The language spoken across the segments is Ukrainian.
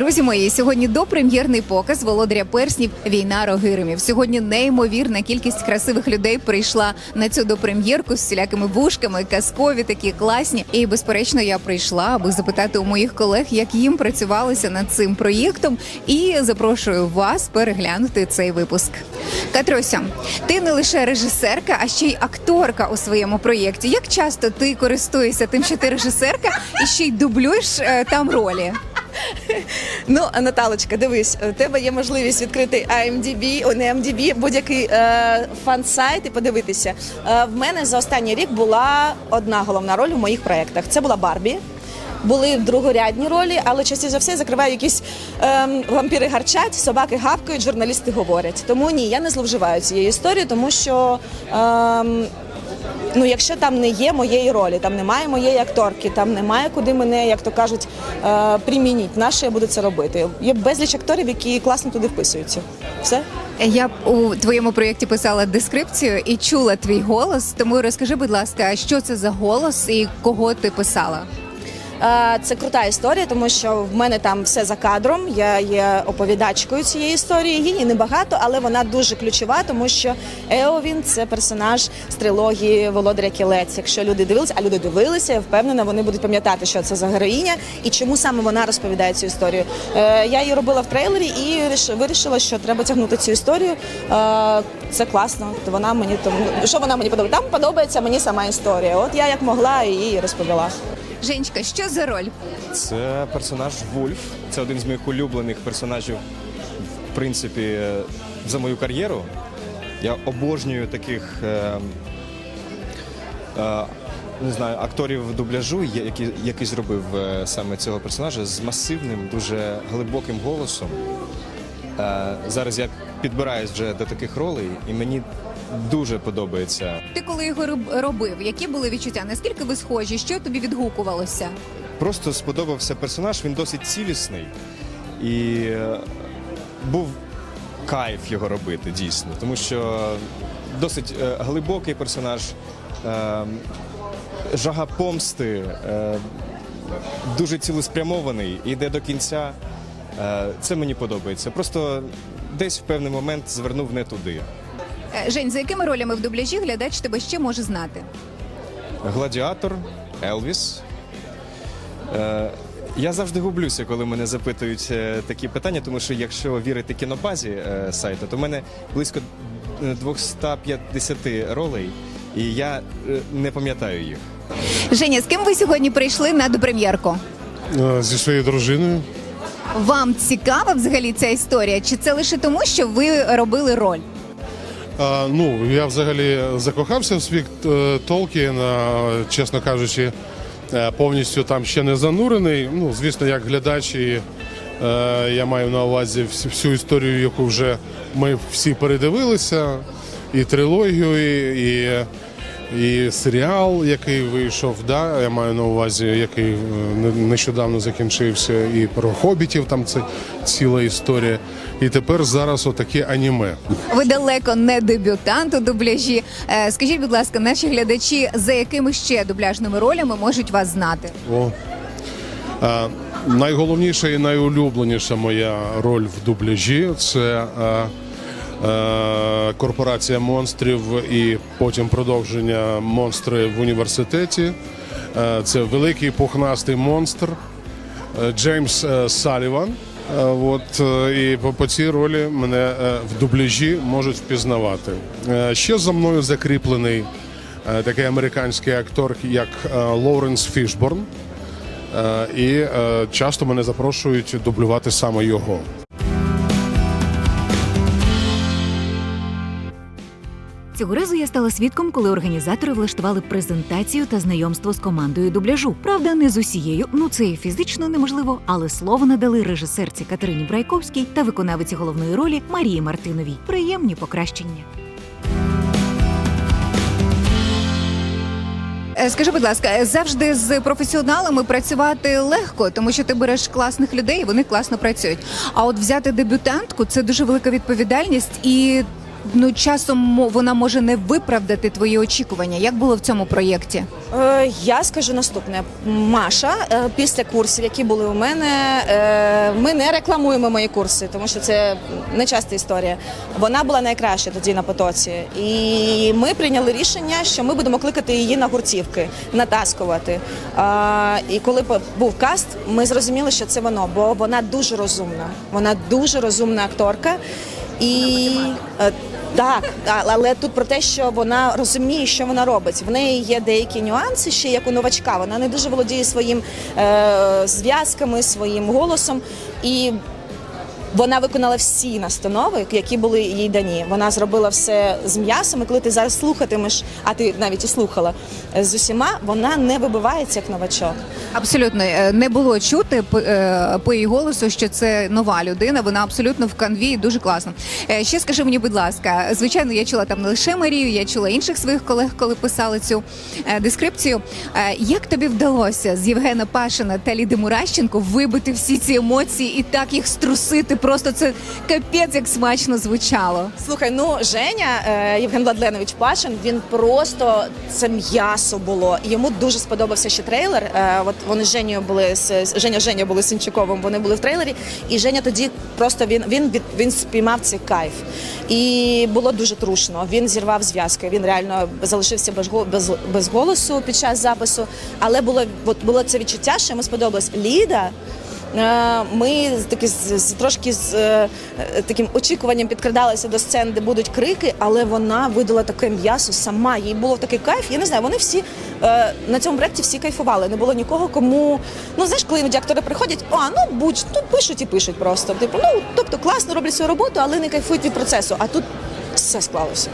Друзі мої, сьогодні допрем'єрний показ володаря перснів Війна Рогиримів. Сьогодні неймовірна кількість красивих людей прийшла на цю допрем'єрку з всілякими вушками, казкові, такі класні. І безперечно, я прийшла, аби запитати у моїх колег, як їм працювалося над цим проєктом. І запрошую вас переглянути цей випуск. Катруся, ти не лише режисерка, а ще й акторка у своєму проєкті. Як часто ти користуєшся тим, що ти режисерка, і ще й дублюєш е, там ролі? Ну, Наталочка, дивись, у тебе є можливість відкрити IMDb, о, не IMDb, будь-який е, фан-сайт і подивитися. Е, в мене за останній рік була одна головна роль у моїх проєктах. Це була Барбі. Були другорядні ролі, але частіше за все закриваю якісь ем, вампіри гарчать, собаки гавкають, журналісти говорять. Тому ні, я не зловживаю цією історією, тому що ем, ну, якщо там не є моєї ролі, там немає моєї акторки, там немає куди мене, як то кажуть, е, примініть, на що я буду це робити. Є безліч акторів, які класно туди вписуються. Все. Я у твоєму проєкті писала дескрипцію і чула твій голос. Тому розкажи, будь ласка, що це за голос і кого ти писала? Е, Це крута історія, тому що в мене там все за кадром. Я є оповідачкою цієї історії. Її небагато, але вона дуже ключова, тому що Еовін це персонаж з трилогії Володаря Кілець. Якщо люди дивилися, а люди дивилися, я впевнена, вони будуть пам'ятати, що це за героїня і чому саме вона розповідає цю історію. Е, Я її робила в трейлері і ріш- вирішила, що треба тягнути цю історію. Е, Це класно. То вона мені тому що вона мені подобається. Там подобається мені сама історія. От я як могла її розповіла. Женечка, що за роль? Це персонаж Вульф. Це один з моїх улюблених персонажів, в принципі, е, за мою кар'єру. Я обожнюю таких е, е, не знаю, акторів дубляжу, які, який зробив е, саме цього персонажа з масивним, дуже глибоким голосом. Е, зараз я підбираюсь вже до таких ролей, і мені дуже подобається. Ти коли його роб- робив, які були відчуття? Наскільки ви схожі? Що тобі відгукувалося? Просто сподобався персонаж, він досить цілісний і е, був кайф його робити дійсно, тому що досить е, глибокий персонаж, жага помсти, дуже цілеспрямований, іде до кінця. Е, Це мені подобається. Просто десь в певний момент звернув не туди. Е, Жень, за якими ролями в дубляжі глядач тебе ще може знати? Гладіатор, Елвіс. Е, я завжди гублюся, коли мене запитують такі питання, тому що якщо вірити кінобазі сайту, то в мене близько е, 250 ролей, і я не пам'ятаю їх. Женя, з ким ви сьогодні прийшли на допрем'єрку? Зі своєю дружиною. Вам цікава взагалі ця історія? Чи це лише тому, що ви робили роль? А, ну, я взагалі закохався в світ е, Толкіна, чесно кажучи, е, повністю там ще не занурений. Ну, звісно, як глядач, і, е, я маю на увазі всю, історію, яку вже ми всі передивилися, і трилогію, і, і, і серіал, який вийшов. Да? Я маю на увазі, який е, не- нещодавно закінчився, і про хобітів там це ціла історія. І тепер зараз отаке аніме. Ви далеко не дебютант у дубляжі. Е, Скажіть, будь ласка, наші глядачі, за якими ще дубляжними ролями можуть вас знати? О. А, найголовніша і найулюбленіша моя роль в дубляжі це а, корпорація монстрів і потім продовження монстри в університеті. Це великий пухнастий монстр е, Джеймс е, Саліван. Е, От е, і по, цій ролі мене е, в дубляжі можуть впізнавати. Е, Ще за мною закріплений е, такий американський актор, як е, Лоуренс Фішборн. Е, І е, часто мене запрошують дублювати саме його. Цього разу я стала свідком, коли організатори влаштували презентацію та знайомство з командою дубляжу. Правда, не з усією, ну це і фізично неможливо, але слово надали режисерці Катерині Брайковській та виконавиці головної ролі Марії Мартиновій. Приємні покращення. Е, Скажи, будь ласка, е, завжди з професіоналами працювати легко, тому що ти береш класних людей, і вони класно працюють. А от взяти дебютантку це дуже велика відповідальність і. Ну часом вона може не виправдати твої очікування. Як було в цьому проєкті? Е, Я скажу наступне: Маша, е, після курсів, які були у мене, е, ми не рекламуємо мої курси, тому що це не часта історія. Вона була найкраща тоді на потоці, і ми прийняли рішення, що ми будемо кликати її на гуртівки, натаскувати. А, І коли був каст, ми зрозуміли, що це воно, бо вона дуже розумна. Вона дуже розумна акторка. І е, так, але тут про те, що вона розуміє, що вона робить. В неї є деякі нюанси ще як у новачка. Вона не дуже володіє своїм е, зв'язками, своїм голосом. І вона виконала всі настанови, які були їй дані. Вона зробила все з м'ясом. І коли ти зараз слухатимеш, а ти навіть і слухала е, з усіма, вона не вибивається як новачок. Абсолютно е, не було чути по, е, її голосу, що це нова людина. Вона абсолютно в канві і дуже класно. Ще скажи мені, будь ласка, звичайно, я чула там не лише Марію, я чула інших своїх колег, коли писали цю дескрипцію. Як тобі вдалося з Євгена Пашина та Ліди Муращенко вибити всі ці емоції і так їх струсити? Просто це капець, як смачно звучало. Слухай, ну Женя е, Євген Владленович Пашин, він просто це м'ясо було. Йому дуже сподобався ще трейлер. Е, от вони з Женєю були з Женя Женя були Сінчуковим. Вони були в трейлері, і Женя тоді просто він він від- він спіймав цей кайф. І було дуже трушно. Він зірвав зв'язки. Він реально залишився без без, без голосу під час запису. Але було от було це відчуття, що йому сподобалось Ліда. Е, Ми таки з, трошки з е, таким очікуванням підкрадалися до сцен, де будуть крики, але вона видала таке м'ясо сама. Їй було такий кайф. Я не знаю, вони всі е, на цьому проєкті всі кайфували. Не було нікого, кому ну знаєш, коли іноді актори приходять, а ну будь тут пишуть і пишуть просто. Типу, ну тобто класно роблять свою роботу, але не кайфують від процесу. А тут все склалося.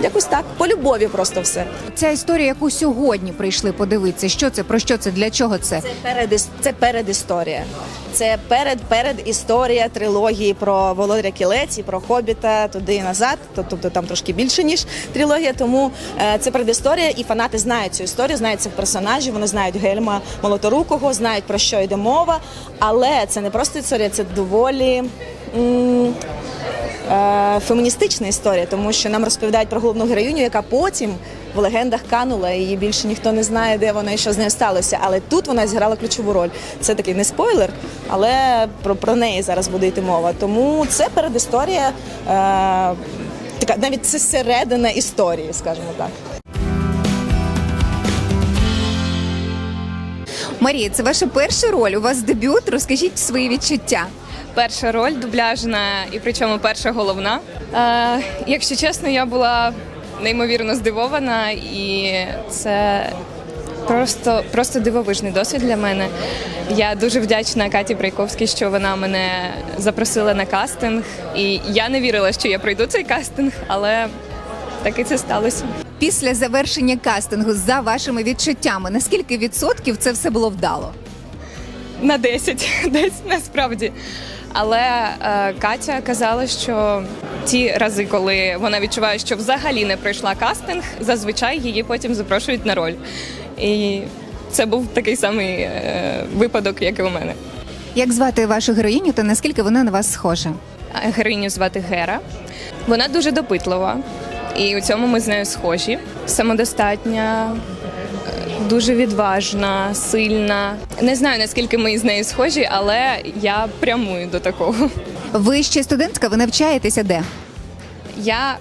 Якось так, по любові просто все. Ця історія, яку сьогодні прийшли подивитися, що це про що це, для чого це? Це перед це передісторія. Це перед перед історія трилогії про Володаря Кілець і про Хобіта туди і назад. Тобто там трошки більше ніж трилогія. Тому е, це передісторія, і фанати знають цю історію, знають цих персонажів. Вони знають Гельма Молоторукого, знають про що йде мова. Але це не просто історія, це доволі. Е, Феміністична історія, тому що нам розповідають про головну героїню, яка потім в легендах канула, її більше ніхто не знає, де вона і що з нею сталося. Але тут вона зіграла ключову роль. Це такий не спойлер, але про, про неї зараз буде йти мова. Тому це передісторія, е, така навіть це середина історії, скажімо так. Марія, це ваша перша роль. У вас дебют. Розкажіть свої відчуття. Перша роль дубляжна і причому перша головна. Е, якщо чесно, я була неймовірно здивована, і це просто, просто дивовижний досвід для мене. Я дуже вдячна Каті Брайковській, що вона мене запросила на кастинг. І я не вірила, що я пройду цей кастинг, але таки це сталося. Після завершення кастингу за вашими відчуттями, наскільки відсотків це все було вдало? На 10, десь насправді. Але е, Катя казала, що ті рази, коли вона відчуває, що взагалі не пройшла кастинг, зазвичай її потім запрошують на роль. І це був такий самий е, випадок, як і у мене. Як звати вашу героїню та наскільки вона на вас схожа? Героїню звати Гера. Вона дуже допитлива, і у цьому ми з нею схожі. Самодостатня, дуже відважна, сильна. Не знаю наскільки ми з нею схожі, але я прямую до такого. Ви ще студентка, ви навчаєтеся де? Я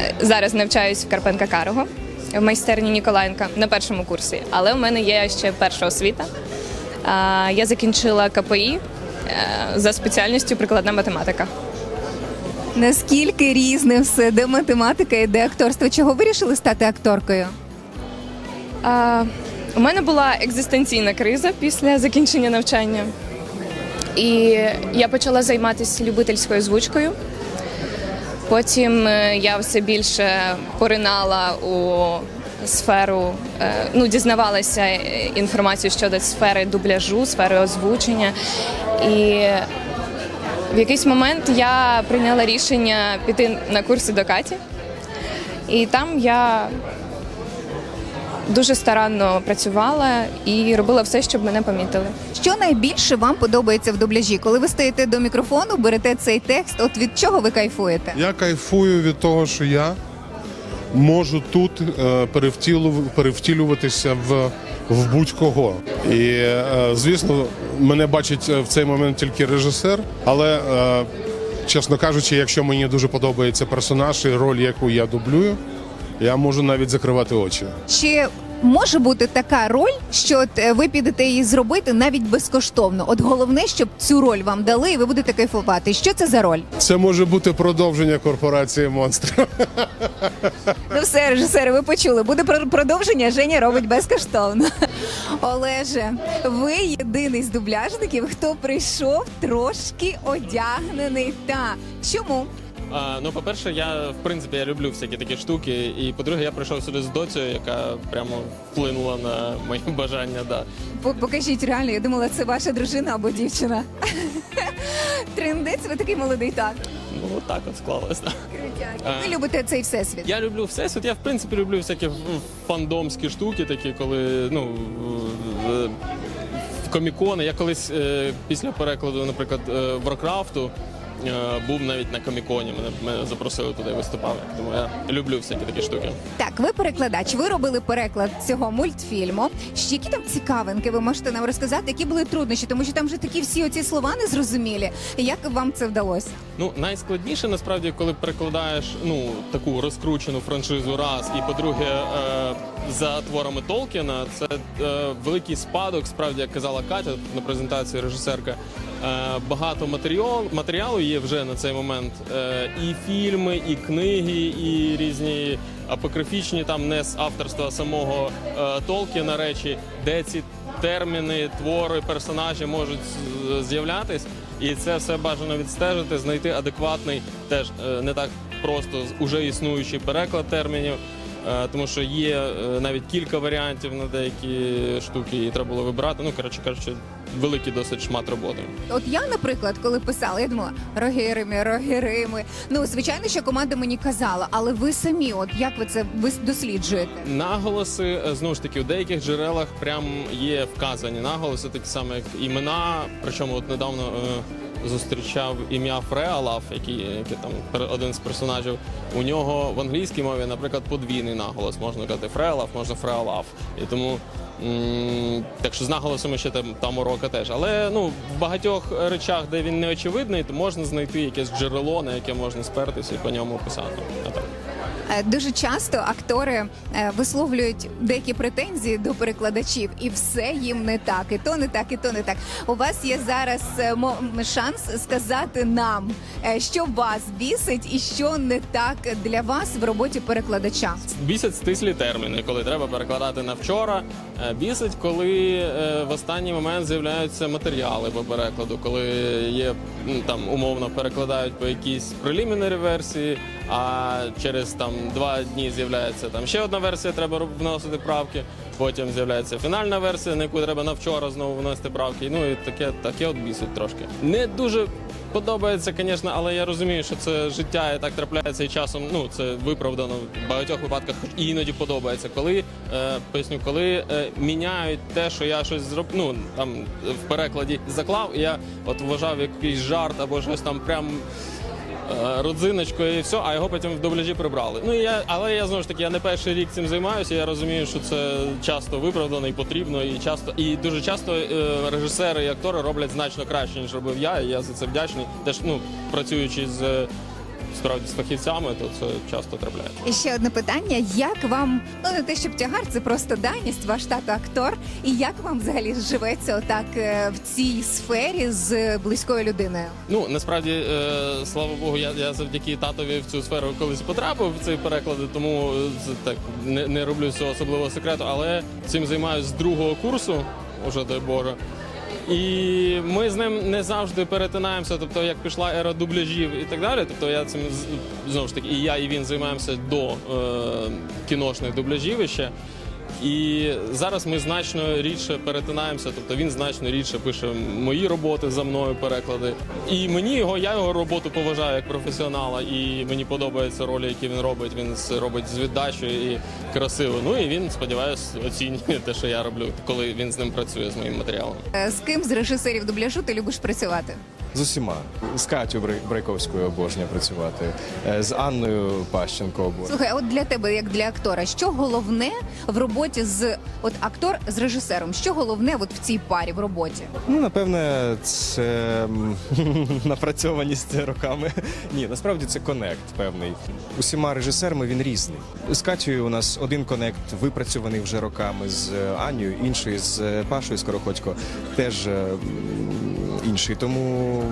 е, зараз навчаюсь в Карпенка Карого в майстерні Ніколаєнка на першому курсі, але в мене є ще перша освіта. Я закінчила КПІ е, за спеціальністю прикладна математика. Наскільки різне все, де математика і де акторство? Чого вирішили стати акторкою? А, У мене була екзистенційна криза після закінчення навчання, і я почала займатися любительською звучкою. Потім е, я все більше поринала у сферу, е, ну дізнавалася е, інформацію щодо сфери дубляжу, сфери озвучення. І в якийсь момент я прийняла рішення піти на курси до Каті. І там я дуже старанно працювала і робила все, щоб мене помітили. Що найбільше вам подобається в дубляжі? Коли ви стоїте до мікрофону, берете цей текст, от від чого ви кайфуєте? Я кайфую від того, що я можу тут е, перевтілю- перевтілюватися в, в будь-кого. І, е, звісно, мене бачить е, в цей момент тільки режисер, але, е, чесно кажучи, якщо мені дуже подобається персонаж і роль, яку я дублюю, я можу навіть закривати очі. Чи може бути така роль, що от е, ви підете її зробити навіть безкоштовно? От головне, щоб цю роль вам дали, і ви будете кайфувати. Що це за роль? Це може бути продовження корпорації монстрів. Ну все, режисери, ви почули. Буде про- продовження. Женя робить безкоштовно. Олеже, ви єдиний з дубляжників, хто прийшов трошки одягнений. Та чому? А, ну, по-перше, я в принципі я люблю всякі такі штуки. І по-друге, я прийшов сюди з доцею, яка прямо вплинула на мої бажання. Да. Покажіть реально, я думала, це ваша дружина або дівчина. Триндець, ви такий молодий так. Ну, так от склалось. Да. Ви любите цей всесвіт. Я люблю всесвіт. Я в принципі люблю всякі фандомські штуки, такі, коли ну. в комікони. Я колись е, після перекладу, наприклад, Варкрафту е, був навіть на коміконі. Мене, мене запросили туди виступав. Тому я люблю всякі такі штуки. Так, ви перекладач, ви робили переклад цього мультфільму. Ще які там цікавинки ви можете нам розказати, які були труднощі, тому що там вже такі всі оці слова незрозумілі. Як вам це вдалося? Ну, найскладніше насправді, коли перекладаєш ну таку розкручену франшизу раз, і по-друге, е, за творами Толкіна, це е, великий спадок, справді як казала Катя на презентації режисерка. Е, багато матеріал, матеріалу є вже на цей момент. Е, і фільми, і книги, і різні апокрифічні, там не з авторства самого е, Толкіна речі, де ці терміни, твори, персонажі можуть з'являтись, і це все бажано відстежити, знайти адекватний, теж не так просто уже існуючий переклад термінів. Тому що є навіть кілька варіантів на деякі штуки, і треба було вибирати. Ну, коротше кажучи, великий досить шмат роботи. От я, наприклад, коли писала, я думала рогирими, рогирими. Ну звичайно, що команда мені казала, але ви самі, от як ви це ви досліджуєте? Наголоси е, знову ж таки в деяких джерелах прям є вказані наголоси, такі саме як імена. Причому от недавно е, зустрічав ім'я Фреалаф, який, який там один з персонажів. У нього в англійській мові, наприклад, подвійний наголос. Можна казати Фреалаф, можна Фреалаф. І тому так що з наголосами ще там, там урока теж. Але ну в багатьох речах, де він не очевидний, то можна знайти якесь джерело, на яке можна спертися і по ньому писати. А так. Е, Дуже часто актори е, висловлюють деякі претензії до перекладачів, і все їм не так, і то не так, і то не так. У вас є зараз е, шанс сказати нам, що вас бісить і що не так для вас в роботі перекладача. Бісять стислі терміни, коли треба перекладати на вчора. Бісить, коли в останній момент з'являються матеріали по перекладу, коли є там умовно перекладають по якійсь прелімінарі версії, а через там два дні з'являється там ще одна версія, треба вносити правки. Потім з'являється фінальна версія, на яку треба на вчора знову вносити правки. Ну і таке, таке от бісить трошки. Не дуже Подобається, звісно, але я розумію, що це життя і так трапляється і часом. Ну це виправдано в багатьох випадках, і іноді подобається. Коли е, поясню, коли е, міняють те, що я щось зроб... ну, там в перекладі заклав, і я от вважав якийсь жарт або щось там прям. Е, Родзиночкою і все, а його потім в дубляжі прибрали. Ну я, але я знову ж таки, я не перший рік цим займаюся. Я розумію, що це часто виправдано і потрібно, і часто і дуже часто е, режисери і актори роблять значно краще, ніж робив я. І я за це вдячний. Теж ну працюючи з справді з фахівцями, то це часто трапляє. І ще одне питання: як вам ну не те, щоб тягар, це просто даність, ваш тато актор. І як вам взагалі живеться отак е, в цій сфері з близькою людиною? Ну насправді, е, слава Богу, я, я завдяки татові в цю сферу колись потрапив в ці переклади, тому е, це так не, не роблю цього особливого секрету, але цим займаюся з другого курсу, уже дай Боже. І ми з ним не завжди перетинаємося. Тобто, як пішла ера дубляжів і так далі. Тобто я цим знову ж таки, і я, і він займаємося до е, кіношних дубляжів іще. І зараз ми значно рідше перетинаємося, тобто він значно рідше пише мої роботи за мною, переклади. І мені його, я його роботу поважаю як професіонала, і мені подобаються ролі, які він робить. Він робить з віддачею і красиво. Ну і він, сподіваюся, оцінює те, що я роблю, коли він з ним працює з моїм матеріалом. Е, З ким з режисерів дубляжу ти любиш працювати? З усіма. З Катю Брай- Брайковською обожнюю працювати, е, з Анною Пащенко обожнюю. Слухай, а от для тебе, як для актора, що головне в роботі з от актор з режисером? Що головне от в цій парі в роботі? Ну, напевне, це напрацьованість роками. Ні, насправді це конект певний. Усіма режисерами він різний. З Катєю у нас один конект випрацьований вже роками, з Анією, інший з Пашою Скороходько, теж е, інший. Тому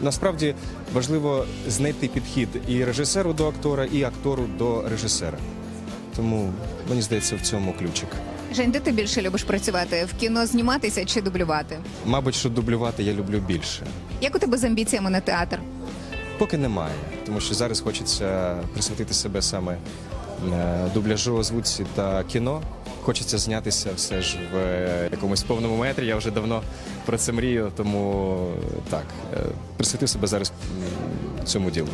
насправді важливо знайти підхід і режисеру до актора, і актору до режисера. Тому мені здається, в цьому ключик. Жень, де ти більше любиш працювати? В кіно зніматися чи дублювати? Мабуть, що дублювати я люблю більше. Як у тебе з амбіціями на театр? Поки немає, тому що зараз хочеться присвятити себе саме е, дубляжу, озвучці та кіно. Хочеться знятися все ж в е, якомусь повному метрі. Я вже давно про це мрію, тому так, е, присвятив себе зараз цьому ділу.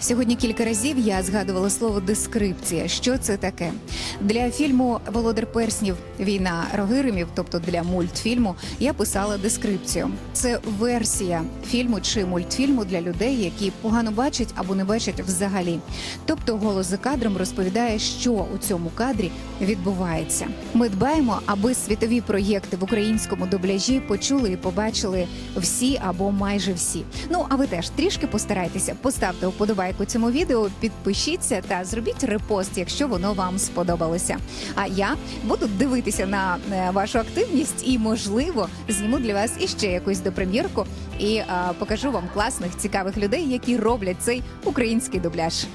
Сьогодні кілька разів я згадувала слово дескрипція. Що це таке? Для фільму Володар Перснів Війна Рогиримів, тобто для мультфільму, я писала дескрипцію. Це версія фільму чи мультфільму для людей, які погано бачать або не бачать взагалі. Тобто голос за кадром розповідає, що у цьому кадрі відбувається. Ми дбаємо, аби світові проєкти в українському дубляжі почули і побачили всі або майже всі. Ну а ви теж трішки постарайтеся, поставте вподобайку цьому відео, підпишіться та зробіть репост, якщо воно вам сподобалося. А я буду дивитися на е, вашу активність і, можливо, зніму для вас іще якусь допрем'єрку і а, покажу вам класних цікавих людей, які роблять цей український дубляж.